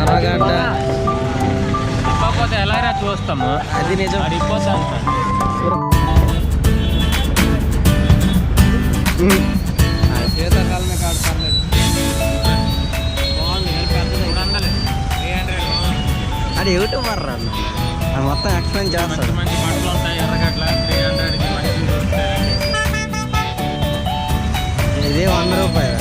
ఎర్రగడ్డ ఇప్పకపోతే చూస్తాము? అది నిజం. అంటాను శీతాకాలమే కాదు పర్లేదు బాగుంది పెద్దది మూడు వందలు త్రీ హండ్రెడ్ అది యూట్యూబర్ రా అన్న. అది మొత్తం ఎక్స్ప్లెయిన్ మంచి చేస్తాడు. మంచి బట్టలు ఉంటాయి ఎర్రగడ్డ త్రీ హండ్రెడ్కి మంచి దొరుకుతాయి ఇది వంద రూపాయలు.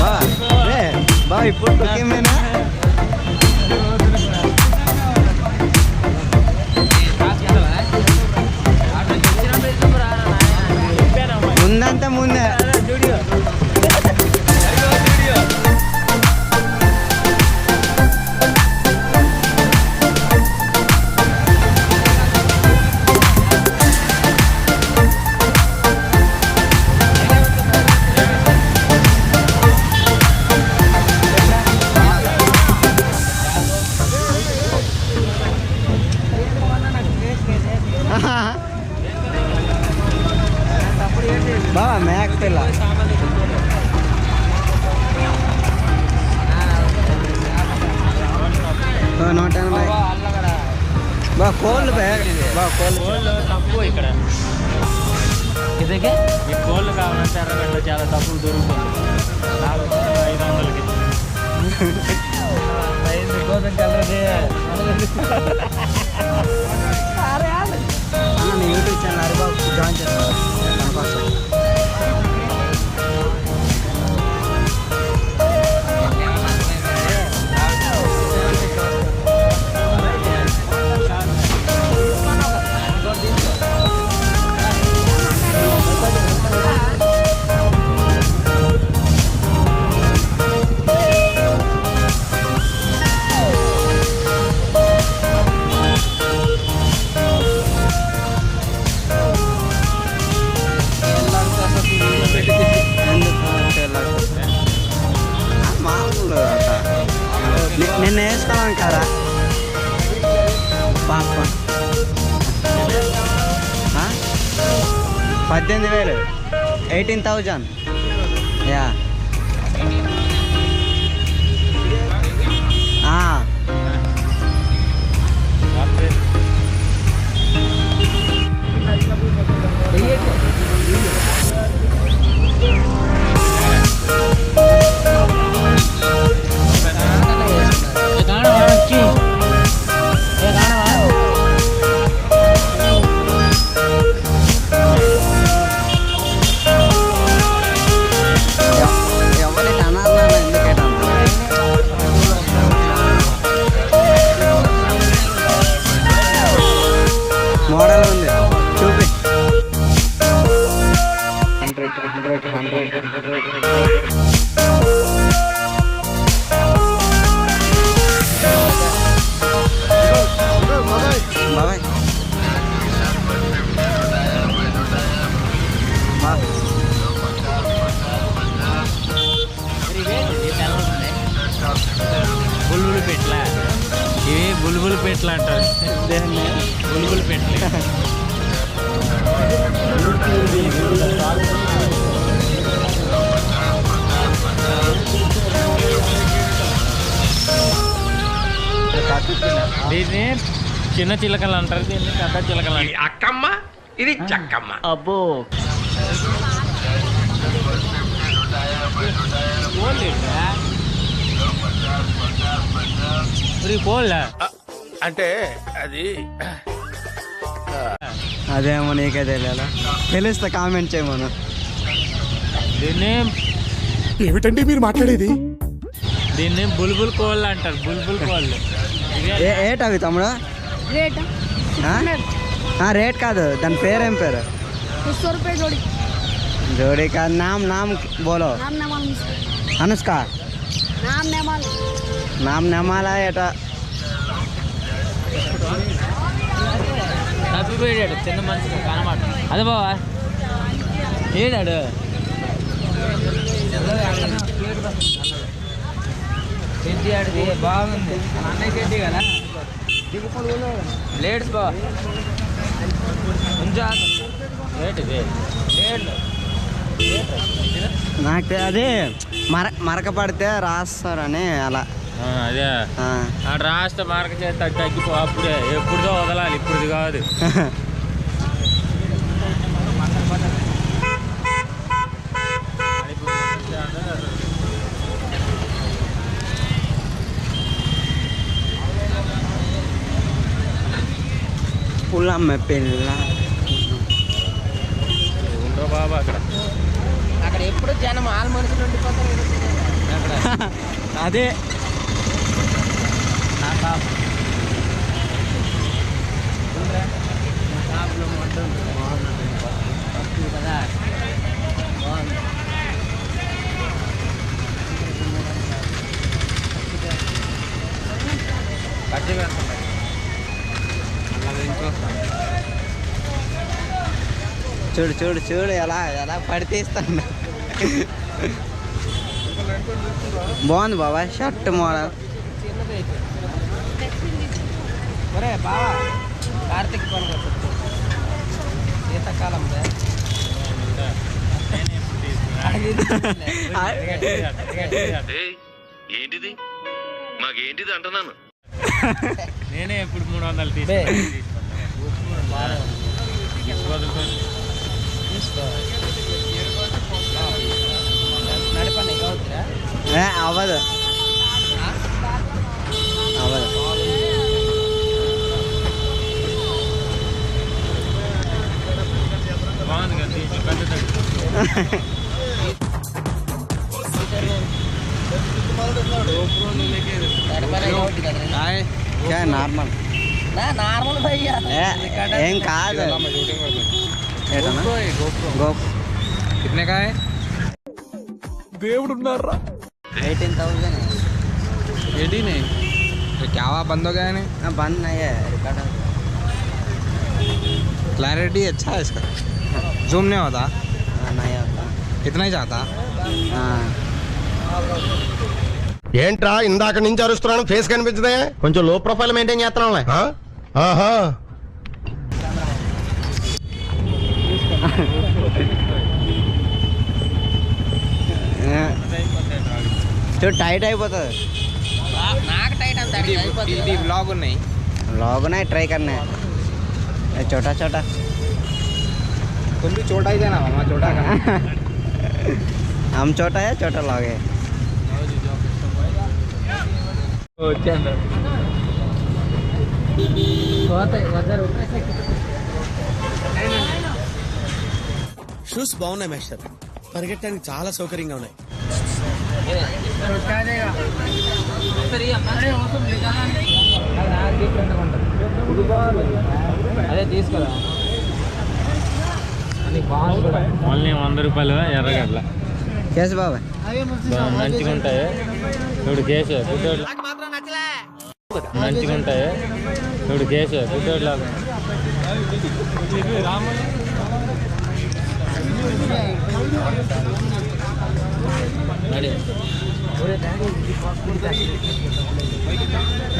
బాబా, ఏ, బాబా ఇప్పుడు బాబా మేక పిల్ల ఓ, నూట ఎనభై బా కోళ్ళు బే బా కోళ్ళు కోళ్ళు తక్కువ ఇక్కడ. ఇదిగే మీకు కోళ్ళు కావాలంటే ఎర్రగడ్డ చాలా తక్కువ దొరుకుతుంది నాలుగు వందలు, ఐదు వందలకి. ఐదు కోసం కలరది అన్న నీ యూట్యూబ్ ఛానల్ హరిబాబు జాయిన్ చేస్తాను మన నిన్న వేసుకోవాలి కదా. పాప. పద్దెనిమిది వేలు. Eighteen thousand. యా. ఆ, బుల్బుల్ పెట్ల అంటారు. బుల్బుల్ పెట్ల దీన్ని చిన్న చిలకలు అంటారు. దీన్ని పెద్ద చిలకలు అంటారు. అక్కమ్మ? ఇది చక్కమ్మ. అబ్బో. కోళ్ళ అంటే అది అదేమో నీకే తెలియాలా? తెలుస్తా కామెంట్ చేయమను. దీన్ని ఏమిటండి మీరు మాట్లాడేది? దీన్ని బుల్బుల్ కోళ్ళు అంటారు బుల్బుల్ కోళ్ళు. ఏట అవి తమ్ముడు? రేట్? రేట్ కాదు దాని పేరేం పేరు? జోడి. జోడీ కాదు నామ్ నామ్ బోలో. అనుష్క. నామ్ నెమాల ఏటా? తప్పిపోయాడు చిన్న మనిషి కనమాట. అదే బావా. ఏడాడు? చెడ్డి ఆడిది? బాగుంది. అన్నయ్య చెడ్డి కదా? లేడ్స్ బా కొంచెం లేడు నాకు అదే మర మరక పడితే రాస్తారని అలా. అదే. ఆ. ఆ రాష్ట్ర మార్క చేత తగ్గిపో అప్పుడే. ఎప్పుడుదో వదలాలి ఇప్పుడు కాదు. పుల్లమ్మ పిల్ల ఉండవు బాబా అక్కడ. అక్కడ ఎప్పుడు జనం ఆల్ మనుషులు ఉండిపోతారు. అదే. చూడు చూడు చూడు ఎలా ఎలా పడితేస్తాను బాగుంది బాబా షర్ట్ మోడల్ ఒరే బావా కార్తిక్ శీతాకాలం ఏంటిది? మాకేంటిది అంటున్నాను? నేనే ఇప్పుడు మూడు వందలు తీసుకుంటాను. అవ్వదు అవ్వదు. తగ్గు. నార్మల్ నార్మల్ భయ్యా ఏం కాదు ఏటన్నా గోప్ कितने का है एटीन थाउजेंड एटी नहीं तो क्या हुआ बंद हो गया है हाँ बंद नहीं है रिकॉर्ड क्लैरिटी अच्छा है इसका जूम नहीं होता हाँ, नहीं होता इतना ही जाता हाँ ఏంట్రా ఇందాక నుంచి అరుస్తున్నాను ఫేస్ కనిపించదే కొంచెం లో ప్రొఫైల్ మెయింటైన్ చేస్తున్నాంలే ఆహా చూడు టైట్ అయిపోతుంది ఇది ब्लॉग नहीं लॉग नहीं ट्राई करना है ये छोटा छोटा तुम भी छोटा ही देना मामा छोटा का हम छोटा है छोटा लॉग है షూస్ బాగున్నాయి మేస్టర్ పరిగెట్టడానికి చాలా సౌకర్యంగా ఉన్నాయి అదే తీసుకురా ఓన్లీ వంద రూపాయలు ఎర్రగడ్డల కేసు బాబా మంచిగా ఉంటాయి ఇప్పుడు కేసు గుడ్డోడు మంచిగా ఉంటాయి ఇప్పుడు కేసు గుడ్డోడు లాగా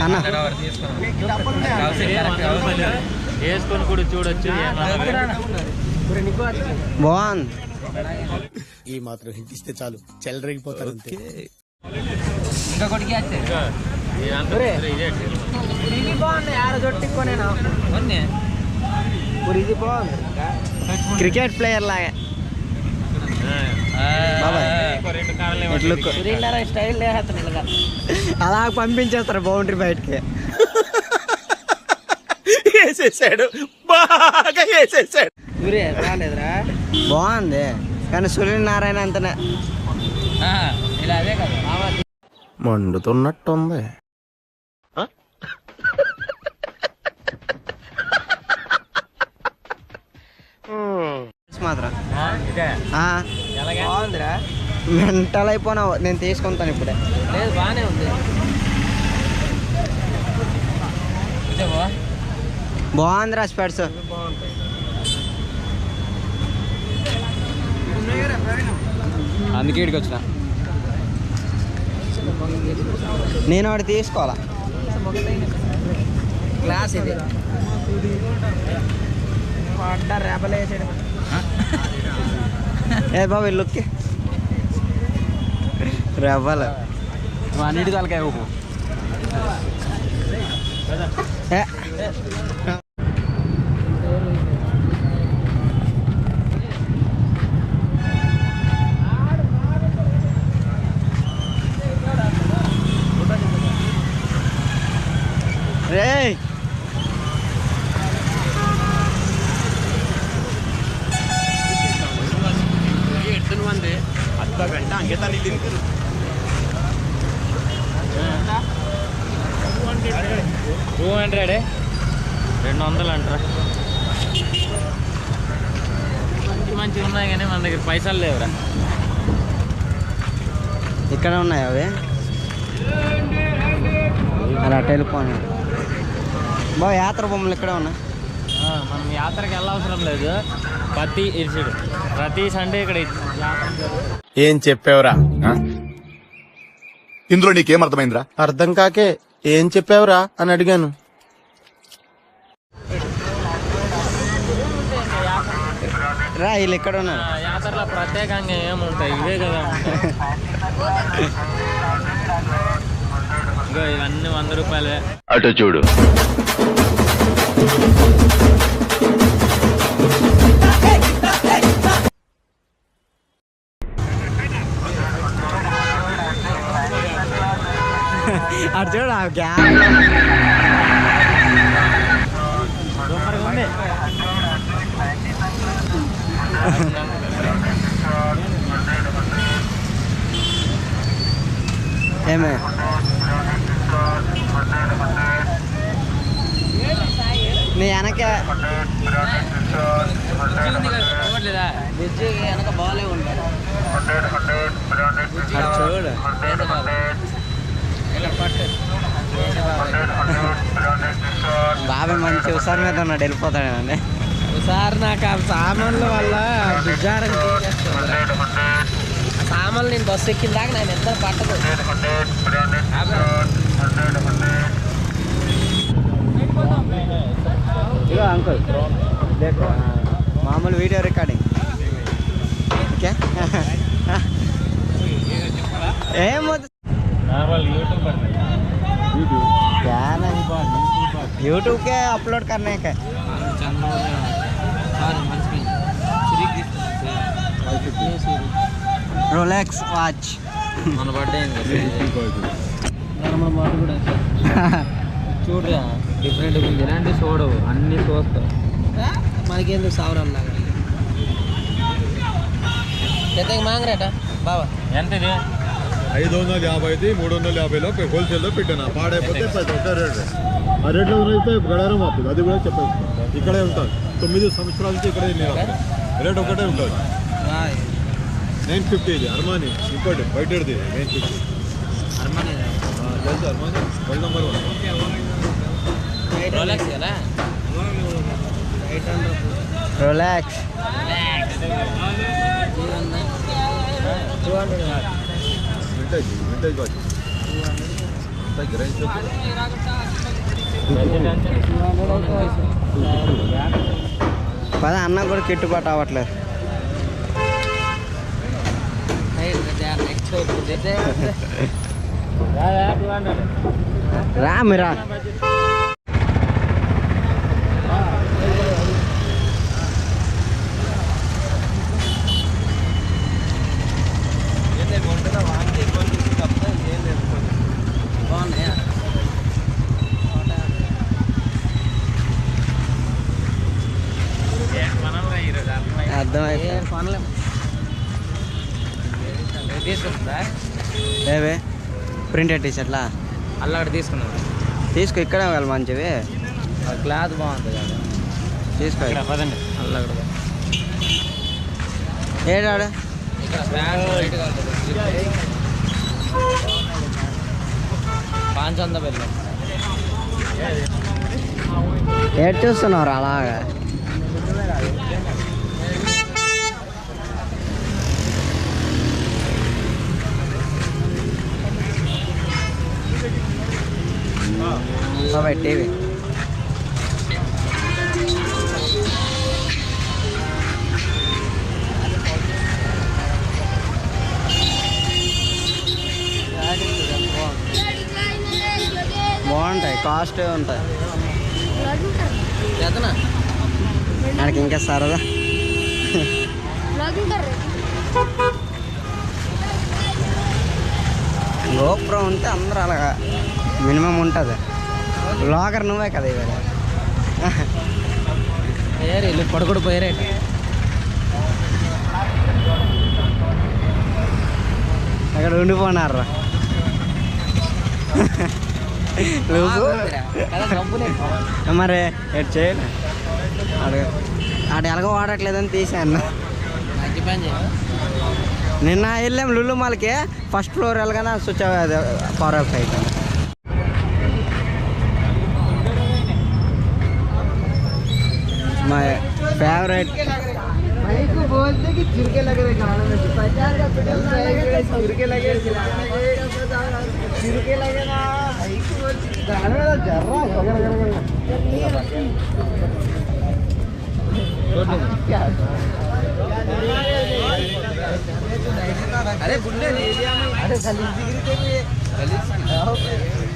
అన్న వేసుకొని కూడా చూడొచ్చు ఈ మాత్రం హిట్ ఇస్తే చాలు. అంతే. ఇది బాగుంది ఆడ ఇది క్రికెట్ ప్లేయర్ లాగా. బాబాయ్. ఇట్లు స్టైల్ అలా పంపించేస్తారు బౌండరీ బయటకి. వేసేసాడు. బాగా వేసేసాడు. బాగుంది. కానీ సూర్యనారాయణ అంతనే. ఇలా అదే కదా. మండుతున్నట్టుంది. బాగుందిరా. మెంటల్ అయిపోయినావు. నేను తీసుకుంటాను ఇప్పుడే. లేదు బాగానే ఉంది. బాగుందిరా స్పెడ్స్ అందుకే ఇక్కడికి వచ్చిన. నేను ఒకటి తీసుకోవాలా? క్లాస్ ఇది. ఏ బాబు లుక్కి రవ్వలు అన్నిటి తలకాయ ఊపు. ఏ? టూ హండ్రెడ్ రెండు వందలు అంటారా మంచి మంచిగా ఉన్నాయి కానీ మన దగ్గర పైసలు లేవురా. ఇక్కడ ఉన్నాయి అవి. అలా వెళ్ళిపోను బాబు యాత్ర బొమ్మలు ఇక్కడే ఉన్నాయి. ఆ, మనం యాత్రకి వెళ్ళవసరం లేదు. ప్రతి ఇరుచుడు ప్రతి సండే ఇక్కడ యాత్ర. ఏం చెప్పావురా? ఇందులో నీకేం అర్థమైందిరా అర్థం కాకే ఏం చెప్పావురా అని అడిగాను. రా వీళ్ళు ఇక్కడ ఉన్నారు? యాత్రలో ప్రత్యేకంగా ఏముంటాయి? ఇవే కదా. ఇగో ఇవన్నీ వంద రూపాయలే. అటు చూడు. అటు చూడు ఆ ఉన్నాడు వెళ్ళిపోతాడండి సార్ నాకు ఆ సామాన్ల వల్ల దుజారం తీసేస్తుంది ఆ సామాన్లు నేను బస్సు ఎక్కిన దాకా నేను ఎంత పట్టదు ఇగో అంకుల్ देखो మామూలు వీడియో రికార్డింగ్ ఓకే ఏం వద్దు నార్మల్ యూట్యూబ్ क्या नहीं यूट्यूब के अपलोड करने के చంద్రోదయ సారీ మర్చిపోయింది రోలెక్స్ వాచ్ మన బర్త్డే మన కూడా చూడరా డిఫరెంట్ ఉంది. ఇలాంటి చూడవు. అన్ని చూస్తావు మనకేందుకు సావరం లాగా. ఎంతకి మాంగరేట? బాబా ఎంతది? ఐదు వందల యాభైది మూడు వందల యాభైలో హోల్సేల్లో పెట్టాను. పాడైపోతే ఒకటే రేట్. ఆ రేట్లో అయితే గడారం అప్పుడు అది కూడా చెప్పేస్తాను ఇక్కడే ఉంటుంది తొమ్మిది సంవత్సరాల నుంచి ఇక్కడే నేను రేట్ ఒకటే ఉంటుంది. నైన్ ఫిఫ్టీ ఇది అర్మానీ. ఇంకోటి బయటది. నైన్ ఫిఫ్టీ అర్మానీ తెలుసు Armani? World number one relax vintage పద అన్న కూడా కిట్టుబాటు అవ్వట్లేదు. రా మీరా బాగున్నాయా అర్థమైంది ఏ పనులే తీసుకుంటుందా ఏవే ప్రింటెడ్ టీ షర్ట్లా అల్ల అక్కడ తీసుకున్నాం తీసుకో ఇక్కడే వెళ్ళి మంచివి. క్లాత్ బాగుంటుంది కదా. తీసుకో. పదండి. అల్ల అక్కడ ఏడాడు పాంచ్ వంద ఏడు చూస్తున్నారు అలాగా? టీవీ బాగుంటాయి కాస్ట్ ఉంటాయి. మనకి ఇంకా సరదా. గోపురం ఉంటే అందరూ అలాగా. మినిమం ఉంటుంది. లాగర్ నువ్వే కదా ఇవాళ. పోయారు ఇల్లు పడుకుడు పోయారే అక్కడ ఉండిపోనారు మరి ఎటు చేయలే. అడు ఆడు ఎలాగో వాడట్లేదని తీసాను నిన్న వెళ్ళాం లుల్లు మాల్కి. ఫస్ట్ ఫ్లోర్ వెళ్ళగానే స్విచ్ పవర్ ఆఫ్ అయిపోయింది. My favourite. भाई को बोलते कि झुरके लग रहे गाड़ों में। पचास का पेट्रोल झुरके लगे झुरके लगे ना भाई को बोलते में जर्रा अगर अगर क्या अरे बुल्ले अरे गलीस डिग्री के भी गलीस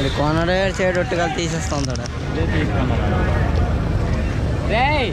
ఇది కొనడే చేయడొట్టుగా తీసేస్తాం తోడ ఇదే తీసుకున్నాను రేయ్!